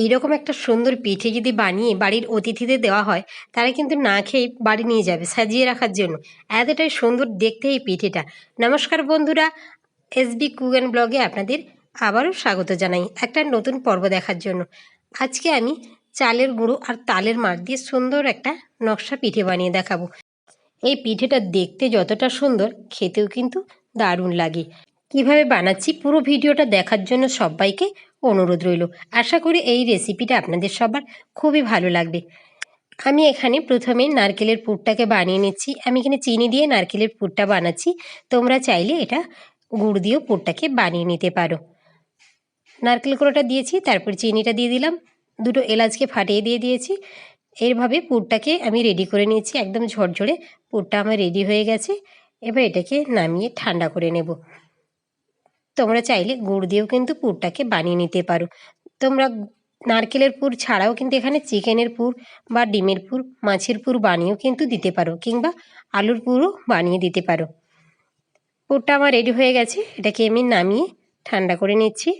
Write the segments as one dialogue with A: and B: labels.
A: এইরকম একটা সুন্দর পিঠে যদি বানিয়ে বাড়ির অতিথিদের দেওয়া হয়, তারা কিন্তু না খেয়ে বাড়ি নিয়ে যাবে সাজিয়ে রাখার জন্য। এতটাই সুন্দর দেখতে এই পিঠেটা। নমস্কার বন্ধুরা এসবি কুগেন ব্লগে আপনাদের আবারও স্বাগত জানাই একটা নতুন পর্ব দেখার জন্য। আজকে আমি চালের গুঁড়ো আর তালের মার দিয়ে সুন্দর একটা নকশা পিঠে বানিয়ে দেখাবো। এই পিঠেটা দেখতে যতটা সুন্দর, খেতেও কিন্তু দারুণ লাগে। কীভাবে বানাচ্ছি পুরো ভিডিওটা দেখার জন্য সবাইকে অনুরোধ রইল। আশা করি এই রেসিপিটা আপনাদের সবার খুবই ভালো লাগবে। আমি এখানে প্রথমে নারকেলের পুরটাকে বানিয়ে নিচ্ছি। আমি এখানে চিনি দিয়ে নারকেলের পুরটা বানাচ্ছি। তোমরা চাইলে এটা গুড় দিয়েও পুরটাকে বানিয়ে নিতে পারো। নারকেল কুড়োটা দিয়েছি, তারপর চিনিটা দিয়ে দিলাম। দুটো এলাচকে ফাটিয়ে দিয়ে দিয়েছি। এইভাবে পুরটাকে আমি রেডি করে নিয়েছি। একদম ঝরঝরে পুরটা আমার রেডি হয়ে গেছে। এবার এটাকে নামিয়ে ঠান্ডা করে নেব। তোমরা চাইলে গুড় দিয়েও কিন্তু পুরটাকে বানিয়ে নিতে পারো। তোমরা নারকেলের পুর ছাড়াও কিন্তু এখানে চিকেনের পুর বা ডিমের পুর, মাছের পুর বানিয়েও কিন্তু দিতে পারো কিংবা আলুর পুরও বানিয়ে দিতে পারো। পুরটা আমার রেডি হয়ে গেছে। এটাকে আমি নামিয়ে ঠান্ডা করে নিচ্ছি।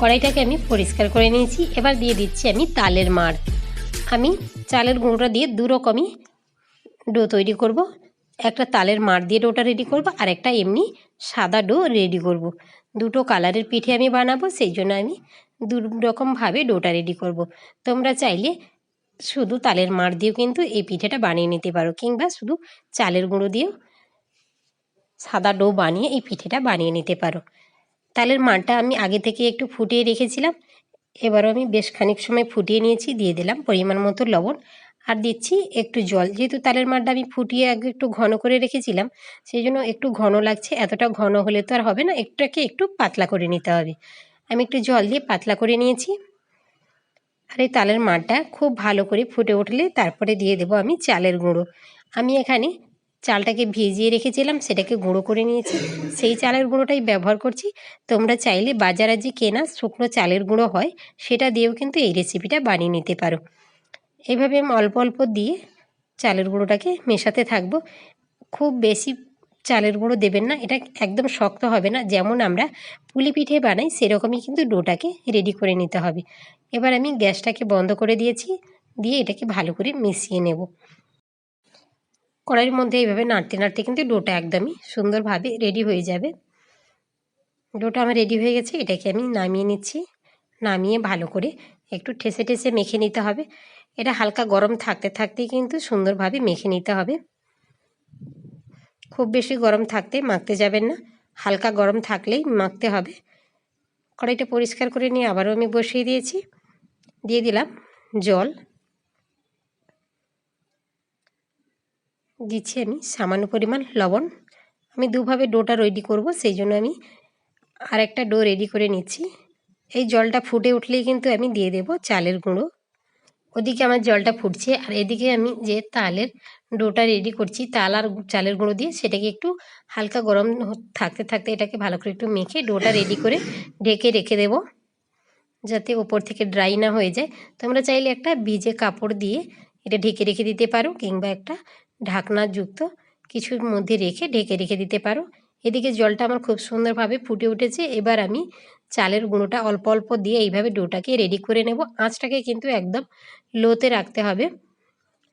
A: কড়াইটাকে আমি পরিষ্কার করে নিয়েছি। এবার দিয়ে দিচ্ছি আমি তালের মাড়। আমি চালের গুঁড়োটা দিয়ে দু রকমই ডো তৈরি করব। একটা তালের মাড় দিয়ে ডোটা রেডি করব আর একটা এমনি সাদা ডো রেডি করব। দুটো কালারের পিঠে আমি বানাবো, সেই জন্য আমি দু রকমভাবে ডোটা রেডি করব। তোমরা চাইলে শুধু তালের মাড় দিয়েও কিন্তু এই পিঠেটা বানিয়ে নিতে পারো, কিংবা শুধু চালের গুঁড়ো দিয়েও সাদা ডো বানিয়ে এই পিঠেটা বানিয়ে নিতে পারো। তালের মানটা আমি আগে থেকে একটু ফুটিয়ে রেখেছিলাম। এবারও আমি বেশ খানিক সময় ফুটিয়ে নিয়েছি, দিয়ে দিলাম পরিমাণ মতো লবণ। আর দিচ্ছি একটু জল। যেহেতু তালের মানটা আমি ফুটিয়ে আগে একটু ঘন করে রেখেছিলাম, সেই জন্য একটু ঘন লাগছে। এতটা ঘন হলে তো আর হবে না, একটাকে একটু পাতলা করে নিতে হবে। আমি একটু জল দিয়ে পাতলা করে নিয়েছি। আর এই তালের মানটা খুব ভালো করে ফুটে উঠলে তারপরে দিয়ে দেবো আমি চালের গুঁড়ো। আমি এখানে চালটাকে ভিজিয়ে রেখেছিলাম, সেটাকে গুঁড়ো করে নিয়েছি। সেই চালের গুঁড়োটাই ব্যবহার করছি। তোমরা চাইলে বাজারে যে কেনা শুকনো চালের গুঁড়ো হয়, সেটা দিয়েও কিন্তু এই রেসিপিটা বানিয়ে নিতে পারো। এইভাবে আমি অল্প অল্প দিয়ে চালের গুঁড়োটাকে মেশাতে থাকব। খুব বেশি চালের গুঁড়ো দেবেন না, এটা একদম শক্ত হবে না। যেমন আমরা পুলি পিঠে বানাই, সেরকমই কিন্তু ডোটাকে রেডি করে নিতে হবে। এবার আমি গ্যাসটাকে বন্ধ করে দিয়েছি, দিয়ে এটাকে ভালো করে মিশিয়ে নেব। কড়াইয়ের মধ্যে এইভাবে নাড়তে নাড়তে কিন্তু ডোটা একদমই সুন্দরভাবে রেডি হয়ে যাবে। ডোটা আমার রেডি হয়ে গেছে, এটাকে আমি নামিয়ে নিচ্ছি। নামিয়ে ভালো করে একটু ঠেসে ঠেসে মেখে নিতে হবে। এটা হালকা গরম থাকতে থাকতেই কিন্তু সুন্দরভাবে মেখে নিতে হবে। খুব বেশি গরম থাকতে মাখতে যাবেন না, হালকা গরম থাকলেই মাখতে হবে। কড়াইটা পরিষ্কার করে নিয়ে আবারও আমি বসিয়ে দিয়েছি। দিয়ে দিলাম জল। দিচ্ছি আমি সামান্য পরিমাণ লবণ। আমি দুভাবে ডোটা রেডি করব, সেই জন্য আমি আর একটা ডো রেডি করে নিচ্ছি। এই জলটা ফুটে উঠলেই কিন্তু আমি দিয়ে দেব চালের গুঁড়ো। ওদিকে আমার জলটা ফুটছে, আর এদিকে আমি যে তালের ডোটা রেডি করছি, তাল আর চালের গুঁড়ো দিয়ে সেটাকে একটু হালকা গরম থাকতে থাকতে এটাকে ভালো করে একটু মেখে ডোটা রেডি করে ঢেকে রেখে দেব, যাতে ওপর থেকে ড্রাই না হয়ে যায়। তোমরা চাইলে একটা ভিজে কাপড় দিয়ে এটা ঢেকে রেখে দিতে পারো, কিংবা একটা ঢাকনাযুক্ত কিছুর মধ্যে রেখে ঢেকে রেখে দিতে পারো। এদিকে জলটা আমার খুব সুন্দরভাবে ফুটে উঠেছে। এবার আমি চালের গুঁড়োটা অল্প অল্প দিয়ে এইভাবে ডোটাকে রেডি করে নেব। আঁচটাকে কিন্তু একদম লোতে রাখতে হবে।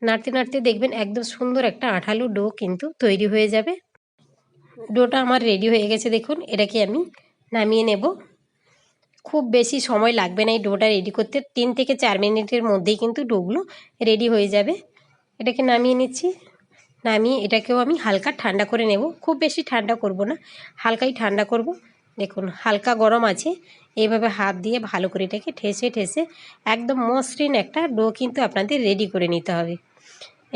A: নাড়তে নাড়তে দেখবেন একদম সুন্দর একটা আঠালো ডো কিন্তু তৈরি হয়ে যাবে। ডোটা আমার রেডি হয়ে গেছে দেখুন। এটাকে আমি নামিয়ে নেব। খুব বেশি সময় লাগবে না এই ডোটা রেডি করতে। তিন থেকে চার মিনিটের মধ্যেই কিন্তু ডোগুলো রেডি হয়ে যাবে। এটাকে নামিয়ে নিচ্ছি। নামিয়ে এটাকেও আমি হালকা ঠান্ডা করে নেব। খুব বেশি ঠান্ডা করব না, হালকাই ঠান্ডা করব। দেখুন, হালকা গরম আছে। এইভাবে হাত দিয়ে ভালো করে এটাকে ঠেসে ঠেসে একদম মসৃণ একটা ডো কিন্তু আপনাদের রেডি করে নিতে হবে।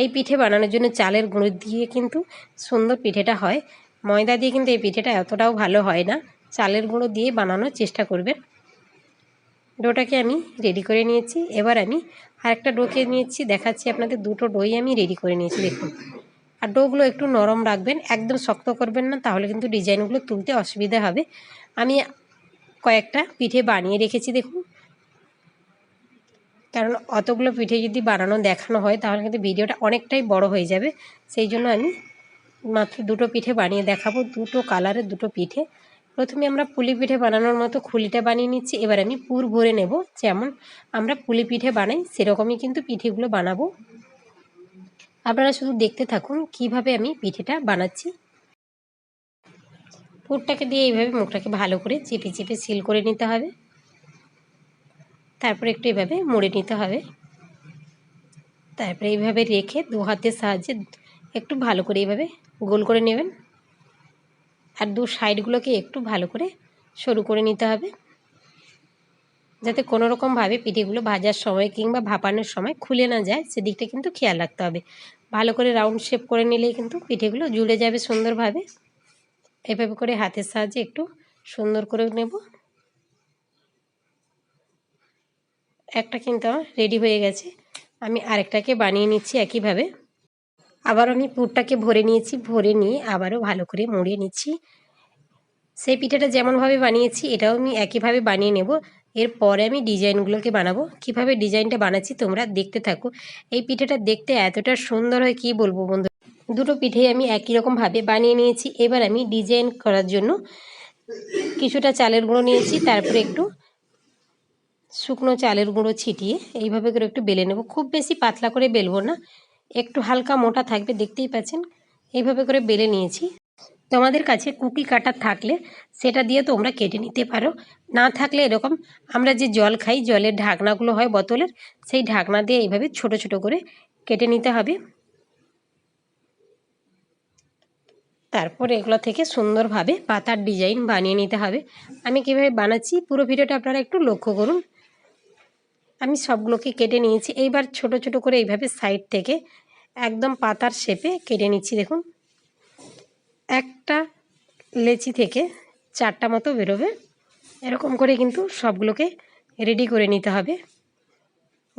A: এই পিঠে বানানোর জন্য চালের গুঁড়ো দিয়ে কিন্তু সুন্দর পিঠেটা হয়। ময়দা দিয়ে কিন্তু এই পিঠেটা এতটাও ভালো হয় না। চালের গুঁড়ো দিয়ে বানানোর চেষ্টা করবেন। ডোটাকে আমি রেডি করে নিয়েছি। এবার আমি আরেকটা ডোকে নিয়েছি। দেখাচ্ছি আপনাদের দুটো ডোই আমি রেডি করে নিয়েছি। দেখুন। আর ডোগুলো একটু নরম রাখবেন, একদম শক্ত করবেন না, তাহলে কিন্তু ডিজাইনগুলো তুলতে অসুবিধা হবে। আমি কয়েকটা পিঠে বানিয়ে রেখেছি, দেখুন। কারণ অতগুলো পিঠে যদি বানানো দেখানো হয়, তাহলে কিন্তু ভিডিওটা অনেকটাই বড় হয়ে যাবে। সেই জন্য আমি মাত্র দুটো পিঠে বানিয়ে দেখাবো, দুটো কালারের দুটো পিঠে। প্রথমে আমরা পুলি পিঠে বানানোর মতো খুলিটা বানিয়ে নিচ্ছি, এবার আমি পুর ভরে নেব। যেমন আমরা পুলি পিঠে বানাই, সেরকমই কিন্তু পিঠেগুলো বানাবো। আপনারা শুধু দেখতে থাকুন কীভাবে আমি পিঠেটা বানাচ্ছি। পুরটাকে দিয়ে এইভাবে মুখটাকে ভালো করে চেপে চেপে সিল করে নিতে হবে। তারপরে একটু এভাবে মুড়ে নিতে হবে। তারপরে এইভাবে রেখে দু হাতের সাহায্যে একটু ভালো করে এইভাবে গোল করে নেবেন। আর দু সাইডগুলোকে একটু ভালো করে সরু করে নিতে হবে। যাতে কোনো রকমভাবে পিঠেগুলো ভাজার সময় কিংবা ভাপানোর সময় খুলে না যায়, সেদিকটা কিন্তু খেয়াল রাখতে হবে। ভালো করে রাউন্ড শেপ করে নিলেই কিন্তু পিঠেগুলো জুড়ে যাবে সুন্দরভাবে। এভাবে করে হাতের সাহায্যে একটু সুন্দর করে নেব। একটা কিন্তু আমার রেডি হয়ে গেছে। আমি আরেকটাকে বানিয়ে নিচ্ছি একইভাবে। আবার আমি পুরটাকে ভরে নিয়েছি, ভরে নিয়ে আবারও ভালো করে মুড়িয়ে নিচ্ছি। সেই পিঠাটা যেমনভাবে বানিয়েছি, এটাও আমি একইভাবে বানিয়ে নেব। এরপরে আমি ডিজাইনগুলোকে বানাবো। কীভাবে ডিজাইনটা বানাচ্ছি তোমরা দেখতে থাকো। এই পিঠাটা দেখতে এতটা সুন্দর হয়, কি বলব বন্ধু? দুটো পিঠে আমি একই রকমভাবে বানিয়ে নিয়েছি। এবার আমি ডিজাইন করার জন্য কিছুটা চালের গুঁড়ো নিয়েছি। তারপরে একটু শুকনো চালের গুঁড়ো ছিটিয়ে এইভাবে করে একটু বেলে নেব। খুব বেশি পাতলা করে বেলবো না। একটু হালকা মোটা থাকবে, দেখতেই পাচ্ছেন? এইভাবে করে বেলে নিয়েছি। তোমাদের কাছে কুকি কাটার থাকলে সেটা দিয়ে তোমরা কেটে নিতে পারো। না থাকলে এরকম আমরা যে জল খাই, জলের ঢাকনাগুলো হয় বোতলের, সেই ঢাকনা দিয়ে এইভাবে ছোট ছোট করে কেটে নিতে হবে। তারপর এগুলো থেকে সুন্দরভাবে পাতার ডিজাইন বানিয়ে নিতে হবে। আমি কীভাবে বানাচ্ছি পুরো ভিডিওটা আপনারা একটু লক্ষ্য করুন। আমি সবগুলোকে কেটে নিয়েছি। এইবার ছোট ছোট করে এইভাবে সাইড থেকে একদম পাতার শেপে কেটে নিচ্ছি। দেখুন একটা লেচি থেকে চারটা মতো বেরোবে। এরকম করে কিন্তু সবগুলোকে রেডি করে নিতে হবে।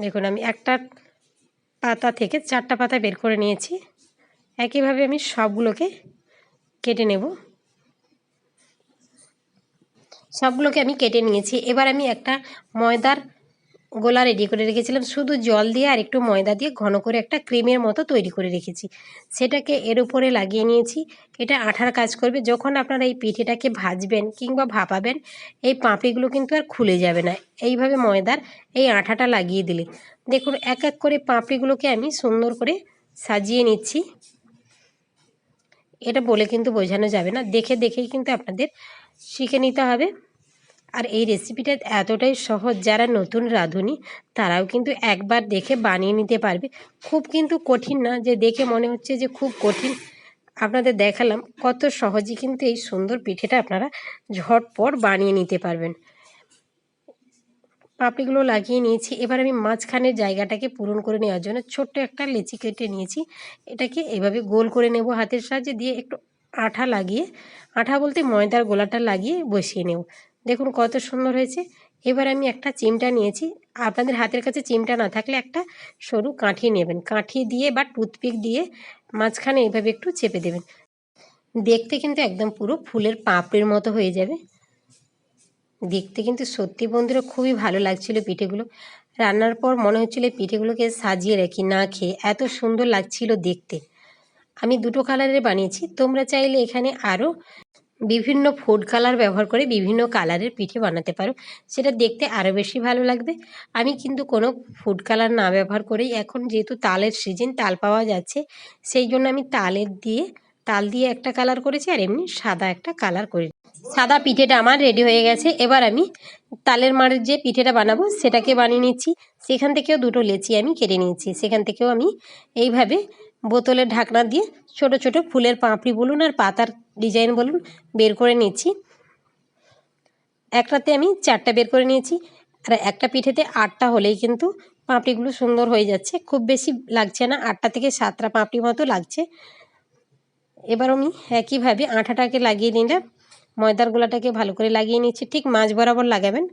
A: দেখুন, আমি একটা পাতা থেকে চারটা পাতা বের করে নিয়েছি। একইভাবে আমি সবগুলোকে কেটে নেব। সবগুলোকে আমি কেটে নিয়েছি। এবার আমি একটা ময়দার গোলা রেডি করে রেখেছিলাম। শুধু জল দিয়ে আর একটু ময়দা দিয়ে ঘন করে একটা ক্রিমের মতো তৈরি করে রেখেছি। সেটাকে এর উপরে লাগিয়ে নিয়েছি। এটা আঠার কাজ করবে। যখন আপনারা এই পিঠেটাকে ভাজবেন কিংবা ভাপাবেন, এই পাঁপড়িগুলো কিন্তু আর খুলে যাবে না। এইভাবে ময়দার এই আঠাটা লাগিয়ে দিলে। দেখুন, এক এক করে পাঁপড়িগুলোকে আমি সুন্দর করে সাজিয়ে নিচ্ছি। এটা বলে কিন্তু বোঝানো যাবে না। দেখে দেখেই কিন্তু আপনাদের শিখে নিতে হবে। আর এই রেসিপিটা এতটাই সহজ, যারা নতুন রাঁধুনি, তারাও কিন্তু একবার দেখে বানিয়ে নিতে পারবে। খুব কিন্তু কঠিন না, যে দেখে মনে হচ্ছে যে খুব কঠিন। আপনাদের দেখালাম কত সহজে কিন্তু এই সুন্দর পিঠেটা আপনারা ঝটপট বানিয়ে নিতে পারবেন। পাপড়িগুলো লাগিয়ে নিয়েছি। এবার আমি মাঝখানের জায়গাটাকে পূরণ করে নেওয়ার জন্য ছোট্ট একটা লেচি কেটে নিয়েছি। এটাকে এভাবে গোল করে নেব হাতের সাহায্যে দিয়ে একটু আঠা লাগিয়ে, আঠা বলতে ময়দার গোলাটা লাগিয়ে বসিয়ে নেব। দেখুন কত সুন্দর হয়েছে। এবার আমি একটা চিমটা নিয়েছি। আপনাদের হাতের কাছে চিমটা না থাকলে একটা সরু কাঠি নেবেন। কাঠি দিয়ে বা টুথপিক দিয়ে মাঝখানে এইভাবে একটু চেপে দেবেন। দেখতে কিন্তু একদম পুরো ফুলের পাপড়ির মতো হয়ে যাবে। দেখতে কিন্তু সত্যি বন্ধুরা খুবই ভালো লাগছিল পিঠেগুলো। রান্নার পর মনে হচ্ছিল পিঠেগুলোকে সাজিয়ে রাখি, না খেয়ে। এত সুন্দর লাগছিল দেখতে। আমি দুটো কালারের বানিয়েছি। তোমরা চাইলে এখানে আরও বিভিন্ন ফুড কালার ব্যবহার করে বিভিন্ন কালারের পিঠে বানাতে পারো। সেটা দেখতে আরও বেশি ভালো লাগবে। আমি কিন্তু কোনো ফুড কালার না ব্যবহার করেই এখন যেহেতু তালের সিজন তাল পাওয়া যাচ্ছে, সেই জন্য আমি তালের দিয়ে, তাল দিয়ে একটা কালার করেছি আর এমনি সাদা একটা কালার করে সাদা পিঠেটা আমার রেডি হয়ে গেছে। এবার আমি তালের মারের যে পিঠেটা বানাবো, সেটাকে বানিয়ে নিচ্ছি। সেখান থেকেও দুটো লেচি আমি কেটে নিয়েছি। সেখান থেকেও আমি এইভাবে বোতলের ঢাকনা দিয়ে ছোট ছোট ফুলের পাঁপড়ি বলুন আর পাতার ডিজাইন বলুন বের করে নিচ্ছি। একটাতে আমি চারটা বের করে নিয়েছি আর একটা পিঠেতে আটটা হলেই কিন্তু পাঁপড়িগুলো সুন্দর হয়ে যাচ্ছে। খুব বেশি লাগছে না, আটটা থেকে সাতটা পাঁপড়ি মতো লাগছে। এবার আমি একইভাবে আঠাটাকে লাগিয়ে নিলাম। ময়দার গোলাটাকে ভালো করে লাগিয়ে নিচ্ছি। ঠিক মাছ বরাবর লাগাবেন।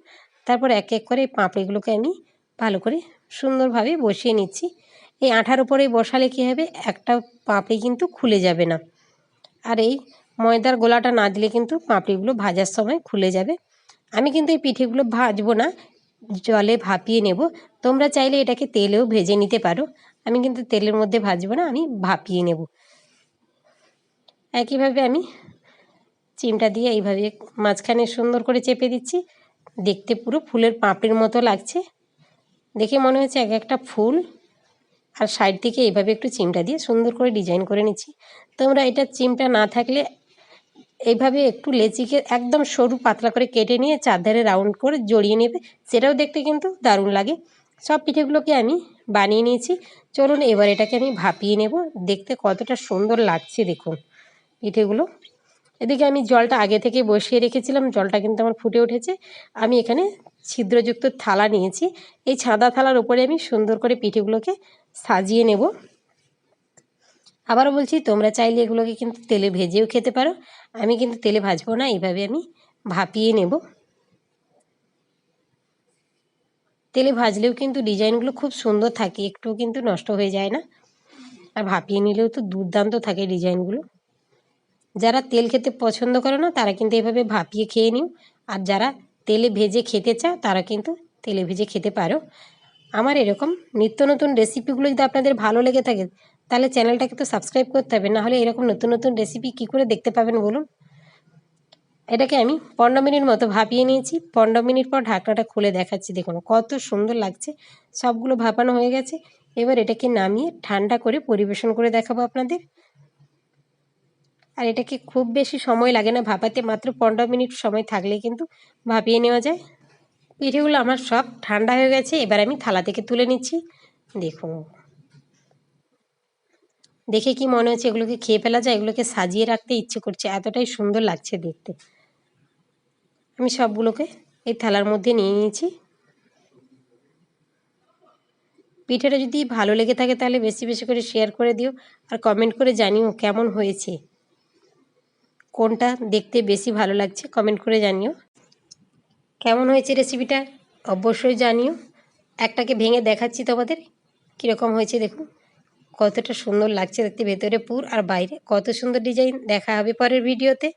A: তারপর এক এক করে এই পাঁপড়িগুলোকে আমি ভালো করে সুন্দরভাবে বসিয়ে নিচ্ছি। এই আঠার উপরে বসালে কী হবে? একটা পাঁপড়ি কিন্তু খুলে যাবে না। আর এই ময়দার গোলাটা না দিলে কিন্তু পাঁপড়িগুলো ভাজার সময় খুলে যাবে। আমি কিন্তু এই পিঠেগুলো ভাজবো না, জলে ভাপিয়ে নেব। তোমরা চাইলে এটাকে তেলেও ভেজে নিতে পারো। আমি কিন্তু তেলের মধ্যে ভাজবো না, আমি ভাপিয়ে নেব। একইভাবে আমি চিমটা দিয়ে এইভাবে মাঝখানে সুন্দর করে চেপে দিচ্ছি। দেখতে পুরো ফুলের পাপড়ির মতো লাগছে। দেখে মনে হচ্ছে এক একটা ফুল। আর সাইড থেকে এইভাবে একটু চিমটা দিয়ে সুন্দর করে ডিজাইন করে নিচ্ছি। তোমরা এটা চিমটা না থাকলে এইভাবে একটু লেচিকে একদম সরু পাতলা করে কেটে নিয়ে চারধারে রাউন্ড করে জড়িয়ে নেবে, সেটাও দেখতে কিন্তু দারুণ লাগে। সব পিঠেগুলোকে আমি বানিয়ে নিয়েছি। চলুন এবার এটাকে আমি ভাপিয়ে নেব। দেখতে কতটা সুন্দর লাগছে দেখুন পিঠেগুলো। এদিকে আমি জলটা আগে থেকে বসিয়ে রেখেছিলাম, জলটা কিন্তু আমার ফুটে উঠেছে। আমি এখানে ছিদ্রযুক্ত থালা নিয়েছি। এই ছাদা থালার উপরে আমি সুন্দর করে পিঠেগুলোকে সাজিয়ে নেব। আবারও বলছি, তোমরা চাইলে এগুলোকে কিন্তু তেলে ভেজেও খেতে পারো। আমি কিন্তু তেলে ভাজবো না, এইভাবে আমি ভাপিয়ে নেব। তেলে ভাজলেও কিন্তু ডিজাইনগুলো খুব সুন্দর থাকে, একটুও কিন্তু নষ্ট হয়ে যায় না। আর ভাপিয়ে নিলেও তো দুর্দান্ত থাকে ডিজাইনগুলো। যারা তেল খেতে পছন্দ করে না, তারা কিন্তু এভাবে ভাপিয়ে খেয়ে নিও। আর যারা তেলে ভেজে খেতে চাও, তারা কিন্তু তেলে ভেজে খেতে পারো। আমার এরকম নিত্য নতুন রেসিপিগুলো যদি আপনাদের ভালো লেগে থাকে, তাহলে চ্যানেলটাকে তো সাবস্ক্রাইব করতে হবে নাহলে এরকম নতুন নতুন রেসিপি কী করে দেখতে পাবেন বলুন? এটাকে আমি পনেরো মিনিট মতো ভাপিয়ে নিয়েছি। পনেরো মিনিট পর ঢাকনাটা খুলে দেখাচ্ছি, দেখুন কত সুন্দর লাগছে। সবগুলো ভাপানো হয়ে গেছে। এবার এটাকে নামিয়ে ঠান্ডা করে পরিবেশন করে দেখাবো আপনাদের। আর এটাকে খুব বেশি সময় লাগে না ভাপাতে, মাত্র পনেরো মিনিট সময় থাকলে কিন্তু ভাপিয়ে নেওয়া যায়। পিঠেগুলো আমার সব ঠান্ডা হয়ে গেছে, এবার আমি থালা থেকে তুলে নিচ্ছি। দেখুন দেখে কি মনে হচ্ছে এগুলোকে খেয়ে ফেলা যায়? এগুলোকে সাজিয়ে রাখতে ইচ্ছে করছে। এতটাই সুন্দর লাগছে দেখতে। আমি সবগুলোকে এই থালার মধ্যে নিয়ে নিয়েছি। পিঠেটা যদি ভালো লেগে থাকে তাহলে বেশি বেশি করে শেয়ার করে দিও আর কমেন্ট করে জানিও কেমন হয়েছে। কোনটা দেখতে বেশি ভালো লাগছে? কমেন্ট করে জানিও। কেমন হয়েছে রেসিপিটা অবশ্যই জানিও। একটাকে ভেঙে দেখাচ্ছি তোমাদের। কীরকম হয়েছে দেখুন কতটা সুন্দর লাগছে দেখতে ভেতরে পুর আর বাইরে। কত সুন্দর ডিজাইন দেখা হবে পরের ভিডিওতে